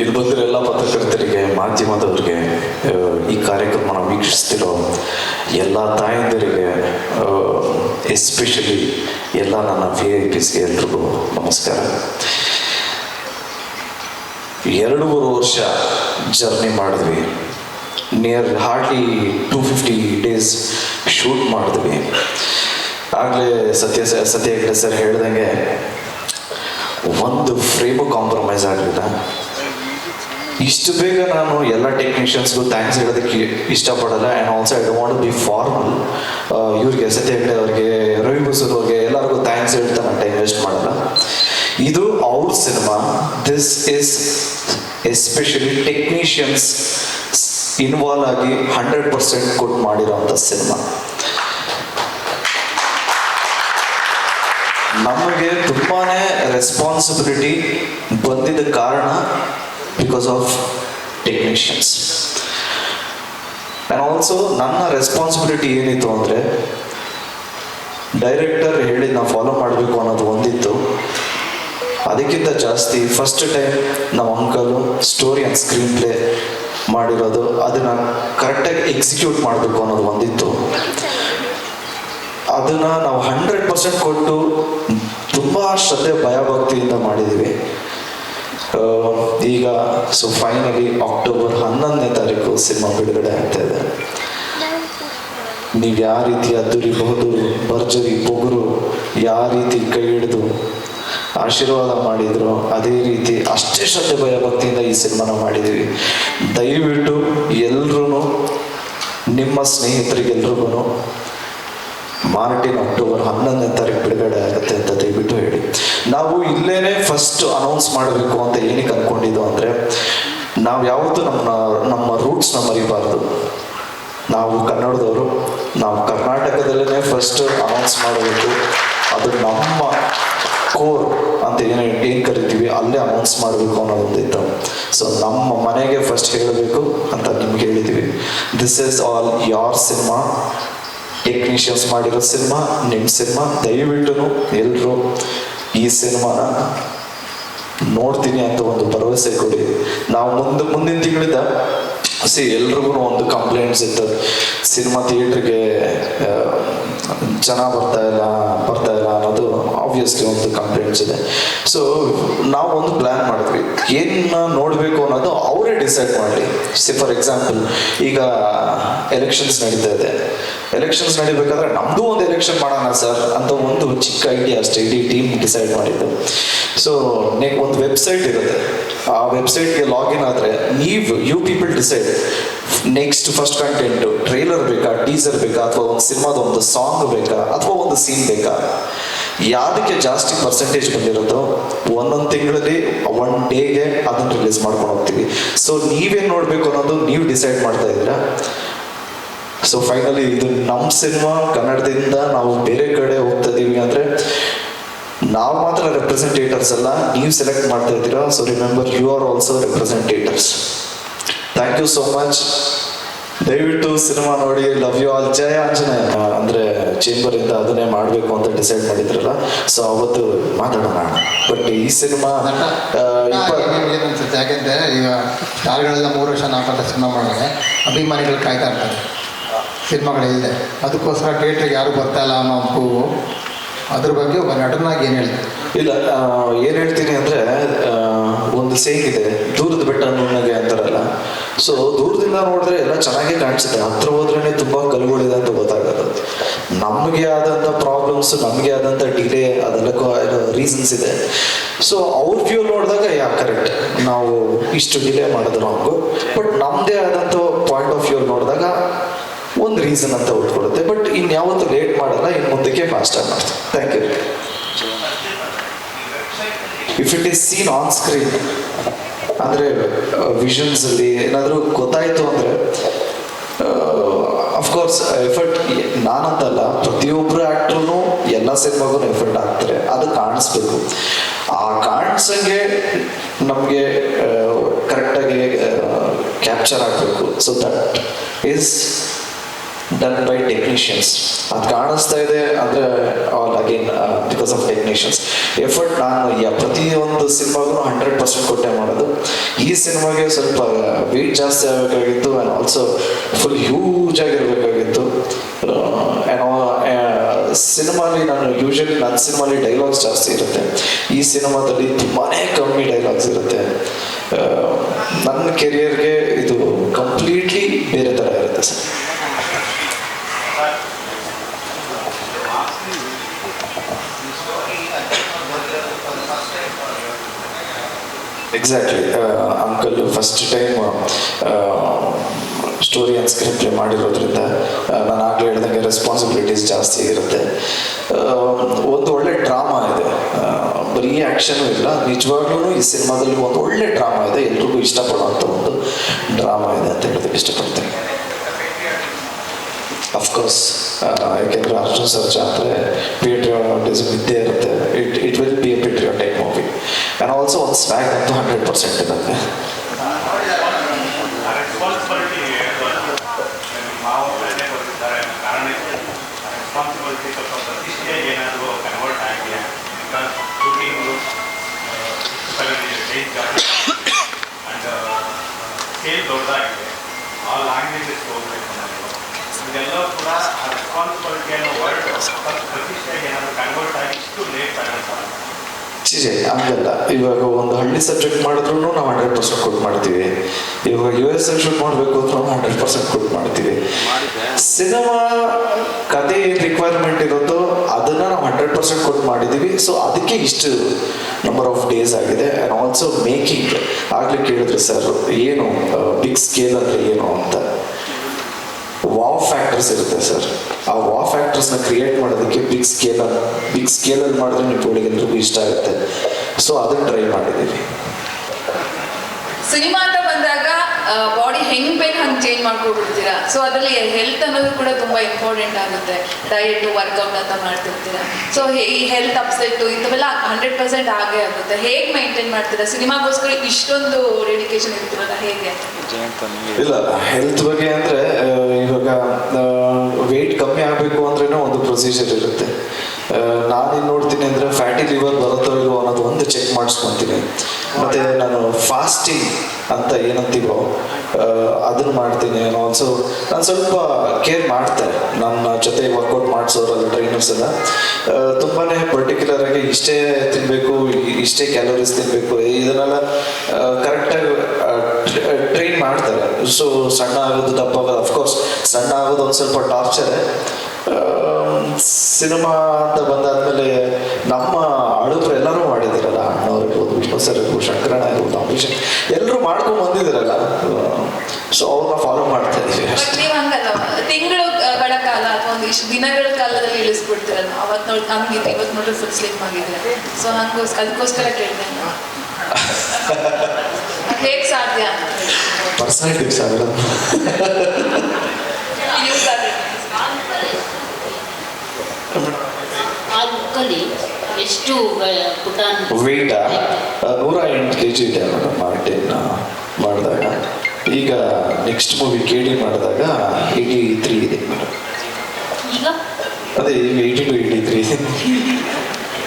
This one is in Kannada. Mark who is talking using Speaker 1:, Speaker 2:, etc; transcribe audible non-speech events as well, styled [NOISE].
Speaker 1: ಇಲ್ಲಿ ಬಂದಿರೋ ಎಲ್ಲ ಪತ್ರಕರ್ತರಿಗೆ, ಮಾಧ್ಯಮದವರಿಗೆ ಈ ಕಾರ್ಯಕ್ರಮನ ವೀಕ್ಷಿಸ್ತಿರೋ ಎಲ್ಲ ತಾಯಂದಿರಿಗೆ ಎಸ್ಪೆಷಲಿ ಎಲ್ಲ ನನ್ನ ವಿ ಐ ಪಿಸ್ಗೆ ಎಲ್ರಿಗೂ ನಮಸ್ಕಾರ. ಎರಡೂವರೆ ವರ್ಷ ಜರ್ನಿ ಮಾಡಿದ್ವಿ. Near hardly two fifty days shoot ಮಾಡಿದ್ವಿ. ಆಗಲೇ ಸತ್ಯ ಸತ್ಯ ಹೆಗ್ಡೆ ಸರ್ ಹೇಳ್ದಂಗೆ, ಒಂದು ಫ್ರೇಮು ಕಾಂಪ್ರಮೈಸ್ ಆಗಲಿಲ್ಲ. ಇಷ್ಟು ಬೇಗ ನಾನು ಎಲ್ಲ ಟೆಕ್ನಿಷಿಯನ್ಸ್ಗೂ ಥ್ಯಾಂಕ್ಸ್ ಹೇಳೋದಕ್ಕೆ ಇಷ್ಟಪಡಲ್ಲ. And also I want be formal ಇವ್ರಿಗೆ ಸತ್ಯ ಹೆಗ್ಡೆ ಅವ್ರಿಗೆ ರವಿ ಬಸೂರ್ ಅವ್ರಿಗೆ ಎಲ್ಲರಿಗೂ ಥ್ಯಾಂಕ್ಸ್ ಹೇಳ್ತಾ ನಾನು ಟೈಮ್ ವೇಸ್ಟ್ ಮಾಡಲ್ಲ. ಇದು ಅವ್ರ cinema this is especially technicians involve ಆಗಿ ಹಂಡ್ರೆಡ್ ಪರ್ಸೆಂಟ್ ಕೊಟ್ಟು ಮಾಡಿರೋಂಥ ಸಿನಿಮಾ ನಮಗೆ ತುಂಬಾ ರೆಸ್ಪಾನ್ಸಿಬಿಲಿಟಿ ಬಂದಿದ್ದ ಕಾರಣ because of technicians and also ನನ್ನ ರೆಸ್ಪಾನ್ಸಿಬಿಲಿಟಿ ಏನಿತ್ತು ಅಂದರೆ ಡೈರೆಕ್ಟರ್ ಹೇಳಿ ನಾವು ಫಾಲೋ ಮಾಡಬೇಕು ಅನ್ನೋದು ಒಂದಿತ್ತು. ಅದಕ್ಕಿಂತ ಜಾಸ್ತಿ ಫಸ್ಟ್ ಟೈಮ್ ನಮ್ಮ uncle story and screenplay ಮಾಡಿರೋದು, ಅದನ್ನು ಕರೆಕ್ಟಾಗಿ ಎಕ್ಸಿಕ್ಯೂಟ್ ಮಾಡಬೇಕು ಅನ್ನೋದು ಒಂದಿತ್ತು. ಅದನ್ನು ನಾವು ಹಂಡ್ರೆಡ್ ಪರ್ಸೆಂಟ್ ಕೊಟ್ಟು ತುಂಬ ಶ್ರದ್ಧೆ, ಭಯಭಕ್ತಿಯಿಂದ ಮಾಡಿದ್ದೀವಿ ಈಗ ಸೊ ಫೈನಲಿ ಅಕ್ಟೋಬರ್ ಹನ್ನೊಂದನೇ ತಾರೀಕು ಸಿನಿಮಾ ಬಿಡುಗಡೆ ಆಗ್ತಾ ಇದೆ. ನೀವು ಯಾವ ರೀತಿ ಅದ್ದೂರಿಬಹುದು ಭರ್ಜರಿ ಬೊಗರು ಯಾವ ರೀತಿ ಕೈ ಹಿಡಿದು ಆಶೀರ್ವಾದ ಮಾಡಿದ್ರು ಅದೇ ರೀತಿ ಅಷ್ಟೇ ಶ್ರದ್ಧೆ ಭಯಭಕ್ತಿಯಿಂದ ಈ ಸಿನಿಮಾನ ಮಾಡಿದ್ದೀವಿ. ದಯವಿಟ್ಟು ಎಲ್ರೂ ನಿಮ್ಮ ಸ್ನೇಹಿತರಿಗೆಲ್ರಿಗೂ ಮಾರ್ಟಿನ್ ಅಕ್ಟೋಬರ್ ಹನ್ನೊಂದನೇ ತಾರೀಕು ಬಿಡುಗಡೆ ಆಗುತ್ತೆ ಅಂತ ದಯವಿಟ್ಟು ಹೇಳಿ. ನಾವು ಇಲ್ಲೇನೆ ಫಸ್ಟ್ ಅನೌನ್ಸ್ ಮಾಡಬೇಕು ಅಂತ ಏನಕ್ಕೆ ಅನ್ಕೊಂಡಿದ್ದು ಅಂದರೆ, ನಾವು ಯಾವತ್ತೂ ನಮ್ಮ ನಮ್ಮ ರೂಟ್ಸ್ನ ಮರಿಬಾರ್ದು. ನಾವು ಕನ್ನಡದವರು, ನಾವು ಕರ್ನಾಟಕದಲ್ಲೇ ಫಸ್ಟ್ ಅನೌನ್ಸ್ ಮಾಡಬೇಕು. ಅದು ನಮ್ಮ ಕೋರ್ ಅಂತ ಏನು ಏನು ಕರಿತೀವಿ, ಅಲ್ಲೇ ಅನೌನ್ಸ್ ಮಾಡಬೇಕು ಅನ್ನೋದೊಂದಿತ್ತು ಸೊ ನಮ್ಮ ಮನೆಗೆ ಫಸ್ಟ್ ಹೇಳಬೇಕು ಅಂತ ನಿಮ್ಗೆ ಹೇಳಿದ್ದೀವಿ this is all your cinema technicians ಮಾಡಿರೋ ಸಿನಿಮಾ ನಿಮ್ಮ ಸಿನಿಮಾ ದಯವಿಟ್ಟು ಎಲ್ಲರೂ ಈ ಸಿನಿಮಾನ ನೋಡ್ತೀನಿ ಅಂತ ಒಂದು ಭರವಸೆ ಕೊಡಿ. ನಾವು ಮುಂದೆ, ಮುಂದಿನ ತಿಂಗಳಿಂದ ಸಿ ಎಲ್ರಿಗೂ ಒಂದು ಕಂಪ್ಲೇಂಟ್ಸ್ ಇತ್ತು ಸಿನಿಮಾ ಥಿಯೇಟ್ರಿಗೆ ಜನ ಬರ್ತಾ ಇಲ್ಲ ಬರ್ತಾ ಇಲ್ಲ ಅನ್ನೋದು ಆಬ್ವಿಯಸ್ಲಿ ಒಂದು ಕಂಪ್ಲೇಂಟ್ಸ್ ಇದೆ. ಸೊ ನಾವು ಒಂದು ಪ್ಲ್ಯಾನ್ ಮಾಡಿದ್ವಿ. ಏನು ನೋಡಬೇಕು ಅನ್ನೋದು ಅವರೇ ಡಿಸೈಡ್ ಮಾಡಲಿ. ಸಿ ಫಾರ್ ಎಕ್ಸಾಂಪಲ್ ಈಗ ಎಲೆಕ್ಷನ್ಸ್ ನಡೀತಾ ಇದೆ. ಎಲೆಕ್ಷನ್ಸ್ ನಡಿಬೇಕಾದ್ರೆ ನಮ್ದು ಒಂದು ಎಲೆಕ್ಷನ್ ಮಾಡೋಣ ಸರ್ ಅಂತ ಒಂದು ಚಿಕ್ಕ ಐಡಿಯಾ ಅಷ್ಟೇ ಇಡೀ ಟೀಮ್ ಡಿಸೈಡ್ ಮಾಡಿದ್ದು. ಸೊ ಒಂದು ವೆಬ್ಸೈಟ್ ಇರುತ್ತೆ. ಆ ವೆಬ್ಸೈಟ್ಗೆ ಲಾಗಿನ್ ಆದರೆ ನೀವು you people decide next first content trailer ಬೇಕಾ ಟೀಸರ್ ಬೇಕಾ, ಅಥವಾ ಒಂದು ಸಿನಿಮಾದ ಒಂದು ಸಾಂಗ್ ಬೇಕಾ, ಅಥವಾ ಒಂದು ಸೀನ್ ಬೇಕಾ? ಯಾವುದಕ್ಕೆ ಜಾಸ್ತಿ ಪರ್ಸೆಂಟೇಜ್ ಬಂದಿರೋದು ಒಂದೊಂದು ತಿಂಗಳಲ್ಲಿ ಒನ್ ಡೇಗೆ ಅದನ್ನು ರಿಲೀಸ್ ಮಾಡ್ಕೊಂಡು ಹೋಗ್ತೀವಿ. ಸೊ ನೀವೇನು ನೋಡಬೇಕು ಅನ್ನೋದು ನೀವು ಡಿಸೈಡ್ ಮಾಡ್ತಾ ಇದ್ದೀರಾ? ಸೊ ಫೈನಲಿ ಇದು ನಮ್ಮ ಸಿನಿಮಾ ಕನ್ನಡದಿಂದ ನಾವು ಬೇರೆ ಕಡೆ ಹೋಗ್ತಾ ಇದೀವಿ ಅಂದ್ರೆ, ನಾವು ಮಾತ್ರ ರೆಪ್ರೆಸೆಂಟೇಟರ್ಸ್ ಅಲ್ಲ, ನೀವು ಸೆಲೆಕ್ಟ್ ಮಾಡ್ತಾ ಇದ್ದೀರಾ? So remember you are also representators thank you so much ದಯವಿಟ್ಟು ಸಿನಿಮಾ ನೋಡಿ ಲವ್ ಯು ಆಲ್ ಜಯ ಅಂಜನೇ ಅಂದ್ರೆ ಚೇಂಬರ್ ಇಂದ ಅದನ್ನೇ ಮಾಡಬೇಕು ಅಂತ ಡಿಸೈಡ್ ಮಾಡಿದ್ರಲ್ಲ ಸೊ ಅವತ್ತು ಮಾತಾಡೋಣ ಬಟ್ ಈ ಸಿನಿಮಾ
Speaker 2: ಏನನ್ಸುತ್ತೆ ಯಾಕೆಂದ್ರೆ ಈಗ ಸ್ಟಾರ್ಗಳೆಲ್ಲ ಮೂರು ವರ್ಷ ನಾಲ್ಕು ವರ್ಷ ಸಿನಿಮಾ ಮಾಡಿದ್ರೆ ಅಭಿಮಾನಿಗಳು ಕಾಯ್ತಾ ಇರ್ತಾರೆ. ಸಿನಿಮಾಗಳಿಲ್ಲದೆ ಅದಕ್ಕೋಸ್ಕರ ಥಿಯೇಟ್ರಿಗೆ ಯಾರು ಬರ್ತಾ ಇಲ್ಲ ಅನ್ನೋ ಕೂಗು ಅದ್ರ ಬಗ್ಗೆ ಒಬ್ಬ ನಟನಾಗಿ ಏನು ಹೇಳ್ತಾರೆ?
Speaker 1: ಇಲ್ಲ ಏನು ಹೇಳ್ತೀನಿ ಅಂದ್ರೆ ಒಂದು ಸೇಕಿದೆ ದೂರದ ಬೆಟ್ಟ ನುಣ್ಣಗೆ ಅಂತಾರಲ್ಲ ಸೊ ದೂರದಿಂದ ನೋಡಿದ್ರೆ ಎಲ್ಲ ಚೆನ್ನಾಗಿ ಕಾಣಿಸುತ್ತೆ. ಹತ್ರ ಹೋದ್ರೇನೆ ತುಂಬಾ ಕಲ್ಗಳಿದೆ ಅಂತ ಗೊತ್ತಾಗೋದು ನಮಗೆ ಆದಂತ ಪ್ರಾಬ್ಲಮ್ಸ್ ನಮಗೆ ಆದಂತ ಡಿಲೇ ಅದೆಲ್ಲ ರೀಸನ್ಸ್ ಇದೆ. ಸೊ ಅವ್ರ ವ್ಯೂ ನೋಡಿದಾಗ ಯಾ ಕರೆಕ್ಟ್ ನಾವು ಇಷ್ಟು ಡಿಲೇ ಮಾಡಿದ್ರು ನಮಗು. ಬಟ್ ನಮ್ದೇ ಆದಂತ ಪಾಯಿಂಟ್ ಆಫ್ ವ್ಯೂ ನೋಡಿದಾಗ ಒಂದು ರೀಸನ್ ಅಂತ ಉಟ್ಕೊಡುತ್ತೆ ಬಟ್ ಇನ್ಯಾವತ್ತೂ ಲೇಟ್ ಮಾಡಲ್ಲ ಇನ್ನು ಮುಂದಕ್ಕೆ ಫಾಸ್ಟಾಗಿ ಮಾಡ್ತೀವಿ. Thank you if it is seen on screen ಅಂದರೆ ವಿಷನ್ಸ್ ಅಲ್ಲಿ ಏನಾದರೂ ಗೊತ್ತಾಯಿತು ಅಂದರೆ ಅಫ್ಕೋರ್ಸ್ ಎಫರ್ಟ್ ನಾನಂತಲ್ಲ ಪ್ರತಿಯೊಬ್ಬರು ಆ್ಯಕ್ಟ್ರೂ ಎಲ್ಲ ಸಿನಿಮಾಗೂ ಎಫರ್ಟ್ ಹಾಕ್ತಾರೆ. ಅದು ಕಾಣಿಸ್ಬೇಕು. ಆ ಕಾಣಿಸಂಗೆ ನಮಗೆ ಕರೆಕ್ಟಾಗಿ ಕ್ಯಾಪ್ಚರ್ ಆಗಬೇಕು. So that is done by technicians ಅದು ಕಾಣಿಸ್ತಾ ಇದೆ ಅಂದರೆ all again because of technicians effort ನಾನು ಪ್ರತಿಯೊಂದು ಸಿನಿಮಾಗೂ ಹಂಡ್ರೆಡ್ ಪರ್ಸೆಂಟ್ ಕೊಟ್ಟೆ ಮಾಡೋದು. ಈ ಸಿನಿಮಾಗೆ ಸ್ವಲ್ಪ ವೆಯ್ಟ್ ಜಾಸ್ತಿ ಆಗಬೇಕಾಗಿತ್ತು ಆ್ಯಂಡ್ ಆಲ್ಸೋ ಫುಲ್ ಹ್ಯೂಜ್ ಆಗಿರಬೇಕಾಗಿತ್ತು. ಸಿನಿಮಾಲಿ ನಾನು ಯೂಶಲಿ ನನ್ನ ಸಿನಿಮಾಲಿ ಡೈಲಾಗ್ಸ್ ಜಾಸ್ತಿ ಇರುತ್ತೆ. ಈ ಸಿನಿಮಾದಲ್ಲಿ ತುಂಬಾ ಕಮ್ಮಿ ಡೈಲಾಗ್ಸ್ ಇರುತ್ತೆ. ನನ್ನ ಕೆರಿಯರ್ಗೆ ಇದು ಕಂಪ್ಲೀಟ್ಲಿ ಬೇರೆ ಥರ ಇರುತ್ತೆ sir. Exactly uncle first time story and script play ಮಾಡಿರೋದ್ರಿಂದ ಆ, ನಾನು ಆಗಲೇ ಹೇಳ್ದಂಗೆ ರೆಸ್ಪಾನ್ಸಿಬಿಲಿಟೀಸ್ ಜಾಸ್ತಿ ಇರುತ್ತೆ. ಆ, ಒಂದು ಒಳ್ಳೆ ಡ್ರಾಮಾ ಇದೆ. ಆ, ಬರೀ ಆ್ಯಕ್ಷನ್ ಇಲ್ಲ ನಿಜವಾಗ್ಲೂ ಈ ಸಿನಿಮಾದಲ್ಲಿ ಒಂದು ಒಳ್ಳೆ ಡ್ರಾಮಾ ಇದೆ. ಎಲ್ರಿಗೂ ಇಷ್ಟಪಡುವಂಥ ಒಂದು ಡ್ರಾಮಾ ಇದೆ ಅಂತ ಹೇಳೋದಕ್ಕೆ ಇಷ್ಟಪಡ್ತೇನೆ. ಅಫ್ಕೋರ್ಸ್ ಯಾಕೆಂದರೆ ಅರ್ಜುನ್ ಸರ್ಜಾ ಅಂದರೆ ಪೇಟ್ರಿಯಾಟಿಸಮ್ ಇದ್ದೇ ಇರುತ್ತೆ. It it will be a patriotic movie and also ಒಂದು ಸ್ವ್ಯಾಗ್ ಅಂತೂ ಹಂಡ್ರೆಡ್ ಪರ್ಸೆಂಟ್ ಇರುತ್ತೆ
Speaker 3: ರೆಸ್ಪಾನ್ಸಿಬಿಲಿಟಿ ಮಾವ ಮನೆ ಕೊಟ್ಟಿದ್ದಾರೆ ಅನ್ನೋ ಕಾರಣಕ್ಕೆ ರೆಸ್ಪಾನ್ಸಿಬಿಲಿಟಿ ಸ್ವಲ್ಪ ಪ್ರತಿಷ್ಠೆ ಏನಾದರೂ ಕನ್ವರ್ಟ್ ಆಗಿದೆ ಬಿಕಾಸ್ ಶೂಟಿಂಗು ಸ್ಟೇಜ್ ಜಾಸ್ತಿ ಆ್ಯಂಡ್ ಸ್ಕೇಲ್ ದೊಡ್ಡದಾಗಿದೆ ಆ ಲ್ಯಾಂಗ್ವೇಜಸ್ ಹೋಗಬೇಕು ನಾವು ಇದೆಲ್ಲ ಕೂಡ ಆ ರೆಸ್ಪಾನ್ಸಿಬಿಲಿಟಿ ಅನ್ನೋ ವರ್ಡ್ ಸ್ವಲ್ಪ ಪ್ರತಿಷ್ಠೆಗೆ ಏನಾದರೂ ಕನ್ವರ್ಟ್ ಆಗಿ ಇಷ್ಟು ಲೇಟ್ ಆಗುತ್ತೆ
Speaker 1: ಚಿಜೆ ಹಂಗಲ್ಲ. ಇವಾಗ ಒಂದು ಹಳ್ಳಿ ಸಬ್ಜೆಕ್ಟ್ ಮಾಡಿದ್ರು ನಾವು ಹಂಡ್ರೆಡ್ ಪರ್ಸೆಂಟ್ ಕೊಟ್ಟು ಮಾಡ್ತೀವಿ. ಇವಾಗ ಯು ಎಸ್ ಸಬ್ಜೆಕ್ಟ್ ಮಾಡಬೇಕು ಅಂದ್ರೆ ನಾವು ಹಂಡ್ರೆಡ್ ಪರ್ಸೆಂಟ್ ಕೊಟ್ಟು ಮಾಡ್ತೀವಿ. ಸಿನಿಮಾ ಕತೆ ರಿಕ್ವೈರ್ಮೆಂಟ್ ಇರುತ್ತೋ ಅದನ್ನ ನಾವು ಹಂಡ್ರೆಡ್ ಪರ್ಸೆಂಟ್ ಕೊಟ್ಟು ಮಾಡಿದ್ದೀವಿ ಸೊ ಅದಕ್ಕೆ ಇಷ್ಟು ನಂಬರ್ ಆಫ್ ಡೇಸ್ ಆಗಿದೆ. ಆ್ಯಂಡ್ ಆಲ್ಸೋ ಮೇಕಿಂಗ್ ಆಗ್ಲೇ ಕೇಳಿದ್ರು ಸರ್ ಏನು ಬಿಗ್ ಸ್ಕೇಲ್ ಅಂದ್ರೆ ಏನು ಅಂತ? ವಾವ್ ಫ್ಯಾಕ್ಟರ್ಸ್ ಇರುತ್ತೆ ಸರ್ ಆ ವಾ ಫ್ಯಾಕ್ಟರ್ಸ್ನ ಕ್ರಿಯೇಟ್ ಮಾಡೋದಕ್ಕೆ ಬಿಗ್ ಸ್ಕೇಲ್ ಬಿಗ್ ಸ್ಕೇಲಲ್ಲಿ ಮಾಡಿದ್ರೆ ಎಲ್ರಿಗೂ ಇಷ್ಟ ಆಗುತ್ತೆ. ಸೊ ಅದನ್ನ ಟ್ರೈ ಮಾಡಿದ್ದೀವಿ.
Speaker 4: ಸಿನಿಮಾ ಅಂತ ಬಂದಾಗ ಬಾಡಿ ಹೆಂಗ್ ಬೇಕು ಹಂಗೆ ಚೇಂಜ್ ಮಾಡ್ಕೊಬಿಡ್ತೀರಾ ಸೊ ಅದರಲ್ಲಿ ಹೆಲ್ತ್ ಅನ್ನೋದು ಕೂಡ ತುಂಬಾ ಇಂಪಾರ್ಟೆಂಟ್ ಆಗುತ್ತೆ. ಡಯಟ್ ವರ್ಕೌಟ್ ಅಂತ ಮಾಡ್ತಿರ್ತೀರಾ? ಸೊ ಈ ಹೆಲ್ತ್ ಅಪ್ಸೆಟ್ ಇಂಥವೆಲ್ಲ ಹಂಡ್ರೆಡ್ ಪರ್ಸೆಂಟ್ ಆಗೇ ಆಗುತ್ತೆ. ಹೇಗೆ ಮೈಂಟೈನ್ ಮಾಡ್ತೀರಾ? ಸಿನಿಮಾಗೋಸ್ಕರ ಇಷ್ಟೊಂದು ಡೆಡಿಕೇಶನ್ ಇರ್ತೀರಲ್ಲ ಹೇಗೆ?
Speaker 1: ಇಲ್ಲ ಹೆಲ್ತ್ ಬಗ್ಗೆ ಅಂದರೆ ಇವಾಗ ವೆಯ್ಟ್ ಕಮ್ಮಿ ಆಗಬೇಕು ಅಂದ್ರೂ ಒಂದು ಪ್ರೊಸೀಜರ್ ಇರುತ್ತೆ ನಾನೇನು ನೋಡ್ತೀನಿ ಅಂದರೆ ಫ್ಯಾಟಿ ಲಿವರ್ ಬರುತ್ತೋ ಇಲ್ವೋ ಅನ್ನೋದು ಒಂದು ಚೆಕ್ ಮಾಡಿಸ್ಕೊತೀನಿ. ಮತ್ತು ನಾನು ಫಾಸ್ಟಿಂಗ್ ಅಂತ ಏನಂತೀವೋ ಅದನ್ನು ಮಾಡ್ತೀನಿ ಆಲ್ಸೋ ನಾನು ಸ್ವಲ್ಪ ಕೇರ್ ಮಾಡ್ತಾರೆ ನನ್ನ ಜೊತೆ ವರ್ಕೌಟ್ ಮಾಡಿಸೋರಲ್ಲ ಟ್ರೈನರ್ಸ್ ಎಲ್ಲ. ತುಂಬಾ ಪರ್ಟಿಕ್ಯುಲರ್ ಆಗಿ ಇಷ್ಟೇ ತಿನ್ನಬೇಕು ಇಷ್ಟೇ ಕ್ಯಾಲೋರೀಸ್ ತಿನ್ನಬೇಕು ಇದನ್ನೆಲ್ಲ ಕರೆಕ್ಟಾಗಿ ಟ್ರೈನ್ ಮಾಡ್ತಾರೆ. ಸೊ ಸಣ್ಣ ಆಗೋದು ದಪ್ಪ ಆಗೋದು ಅಫ್ಕೋರ್ಸ್ ಸಣ್ಣ ಆಗೋದು ಒಂದು ಸ್ವಲ್ಪ ಟಾರ್ಚರೇ ಸಿನಿಮಾ ಅಂತ ಬಂದಾದ್ಮೇಲೆ ನಮ್ಮ ಎಲ್ಲರೂ ಮಾಡ್ಕೊಂಡು ಬಂದಿದ್ರಲ್ಲ ಸೊ ಅವ್ರನ್ನ ಫಾಲೋ ಮಾಡ್ತಾ ಇದೀವಿ
Speaker 4: ತಿಂಗಳುಗಳ ಕಾಲ ಅಥವಾ ಒಂದು ದಿನಗಳ ಕಾಲದಲ್ಲಿ ಇಳಿಸ್ಬಿಡ್ತೀರಲ್ಲ. ಅವತ್ತು ನೋಡಿ ಹಂಗಿದೆ ಇವತ್ತು ನೋಡಿದ್ರೆ ಫುಲ್ ಸ್ಲೀಪ್ ಆಗಿದೆ. ಸೊ ಹಂಗೋಸ್ಕರ ಅದಕ್ಕೋಸ್ಕರ ಕೇಳಿದೆ. [LAUGHS] ಹೇಗೆ ಸಾಧ್ಯ ಅಂತ
Speaker 1: ಪರ್ಸನಲ್ ಟಿಪ್ಸ್ ಆಗಲ್ಲ
Speaker 4: ಯೂಸ್ ಆಗುತ್ತೆ
Speaker 5: ಎಷ್ಟು ಪುಟಾನ್
Speaker 1: ವೆಯ್ಟಾ ನೂರ ಎಂಟು ಕೆ ಜಿ ಇದೆ ಮೇಡಮ್ ಮಾರ್ಟಿನ್ ಮಾಡಿದಾಗ. ಈಗ ನೆಕ್ಸ್ಟ್ ಮೂವಿ ಕೆ ಡಿ ಮಾಡಿದಾಗ ಏಯ್ಟಿ ತ್ರೀ ಇದೆ ಮೇಡಮ್.
Speaker 5: ಈಗ?
Speaker 1: ಅದೇ ಈಗ ಏಯ್ಟಿ ಟು ಏಯ್ಟಿ ತ್ರೀ